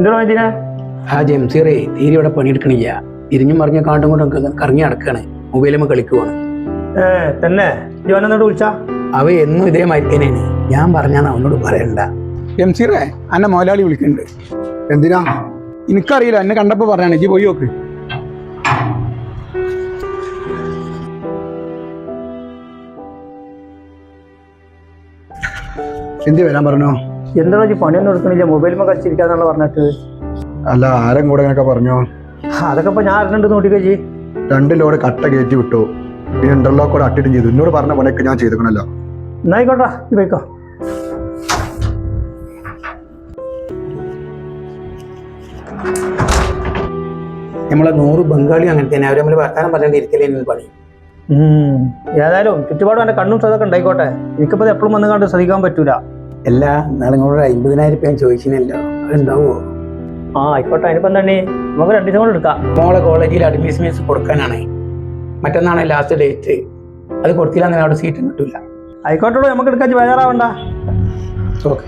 എന്തോ ഇതിനെ? ആ ജംസീറെ തീരെ ഇവിടെ പണിയെടുക്കണില്ല. ഇരിഞ്ഞും മറിഞ്ഞ കാണ്ടും കൊണ്ടും കറങ്ങി നടക്കാണ് മൊബൈലുമ്പോൾ കളിക്കുവാണ് ഏ തന്നെ? ജോനെന്നോട് വിളിച്ചാ? അവ എന്നും ഇതേ മരിക്കനേന് ഞാൻ പറഞ്ഞാണ് അവനോട് പറയണ്ട. എംസീറെ അന്നെ മുതലാളി വിളിക്കുന്നുണ്ട്. എന്തിനാ? എനിക്കറിയില്ല എന്നെ കണ്ടപ്പോ പറയാണ് ഇജ്ജ് പോയി നോക്ക്. എന്തി വരാൻ പറഞ്ഞു? എന്താ വെച്ചാൽ പണിയൊന്നും എടുക്കണില്ല? മൊബൈലുമ്പോൾ കളിച്ചിരിക്കാന്നാണ് പറഞ്ഞിട്ട്. അല്ല ആരും കൂടെ അങ്ങനെയൊക്കെ പറഞ്ഞോ? അതൊക്കെ ഇപ്പൊ ഞാൻ അറിഞ്ഞിട്ട് നോട്ടിക്കച്ചി രണ്ട് ലോഡ് കട്ട കയറ്റി വിട്ടു. പിന്നെ ഇന്റർലോക്ക് കൂടെ അട്ടിട്ടും ചെയ്തു. എന്നോട് പറഞ്ഞ പണിയൊക്കെ ഞാൻ ചെയ്തേക്കണല്ലോ. എന്നായിക്കോട്ടാ ഇത് പോയിക്കോ. നമ്മളെ നൂറ് ബംഗാളി അങ്ങനെ തന്നെ. അവർ നമ്മൾ വർത്താനം പറഞ്ഞിട്ട് ഇരിക്കലേ പണി. ഉം. ഏതായാലും ചുറ്റുപാടും എന്റെ കണ്ണും ശ്രദ്ധ ഉണ്ടായിക്കോട്ടെ. എനിക്കിപ്പോ എപ്പോഴും വന്ന് കണ്ട് ശ്രദ്ധിക്കാൻ പറ്റൂല. എല്ലാ നിങ്ങളോട് അമ്പതിനായിരം രൂപ ഞാൻ ചോദിച്ചില്ലല്ലോ അതുണ്ടാവോ ആ ആയിക്കോട്ടെ. അതിനിപ്പം തന്നെ നമുക്ക് രണ്ടു ദിവസം കൊണ്ട് എടുക്കാം. മോളെ കോളേജിൽ അഡ്മിഷൻ ഫീസ് കൊടുക്കാനാണ്. മറ്റന്നാണ് ലാസ്റ്റ് ഡേറ്റ് അത് കൊടുത്തില്ല അവിടെ സീറ്റും കിട്ടില്ല ആയിക്കോട്ടെ നമുക്ക് എടുക്കാൻ ബേജാറാവണ്ട. ഓക്കെ.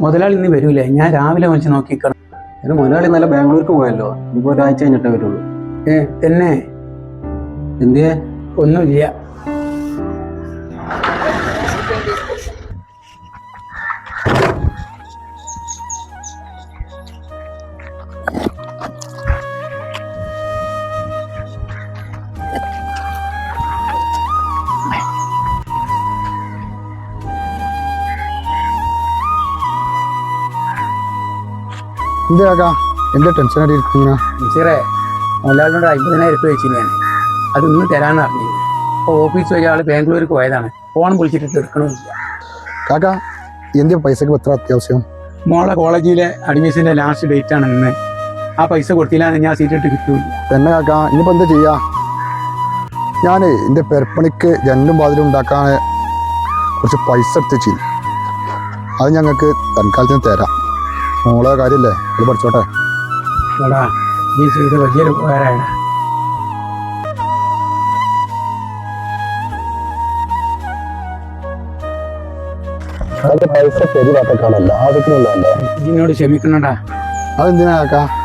മുതലാളി ഇന്ന് വരൂലേ? ഞാൻ രാവിലെ വിളിച്ച് നോക്കിക്കണം. ഒരു മുതലാളി നല്ല ബാംഗ്ലൂർക്ക് പോയല്ലോ. ഇനിയിപ്പോ ഒരാഴ്ച കഴിഞ്ഞിട്ടേ വരുള്ളൂ. ഏ തന്നെ എന്തിയെ? ഒന്നുമില്ല. എന്തി കാക്കാ? എന്റെ ടെൻഷൻ ആയിട്ട് ഇരിക്കുന്ന? ടീച്ചറെ മുതലാളിനോട് അമ്പതിനായിരം രൂപ വെച്ചിന് ഞാൻ. അത് ഇന്ന് തരാന്ന് അറിഞ്ഞു അപ്പോൾ ഓഫീസ് വഴി ആൾ ബാംഗ്ലൂർക്ക് പോയതാണ്. ഫോൺ വിളിച്ചിട്ട് എടുക്കണമില്ല കാക്ക എന്തിയ പൈസക്ക് എത്ര അത്യാവശ്യം? മോളെ കോളേജിലെ അഡ്മിഷന്റെ ലാസ്റ്റ് ഡേറ്റ് ആണ് ഇന്ന്. ആ പൈസ കൊടുത്തില്ല ഞാൻ സീറ്റ് ഇട്ട് കിട്ടൂല തന്നെ കാക്ക ഇനിയിപ്പോ എന്താ ചെയ്യാ? ഞാൻ എന്റെ പെരപ്പണിക്ക് ജനലും വാതിലും ഉണ്ടാക്കാൻ കുറച്ച് പൈസ എടുത്ത് ചെയ്യും അത് ഞങ്ങൾക്ക് തൽക്കാലത്തിന് തരാം. മോളെ കാര്യല്ലേ? അത് പഠിച്ചോട്ടെ. എടാ നീ ചെയ്ത് വലിയൊരു ഉപകാരമാണ് പൈസ പെരുവാട്ടക്കാണല്ലോ ആവശ്യത്തിനുള്ളതല്ലേ? ഇതിനോട് ക്ഷമിക്കണടാ. അതെന്തിനാ കാക്ക?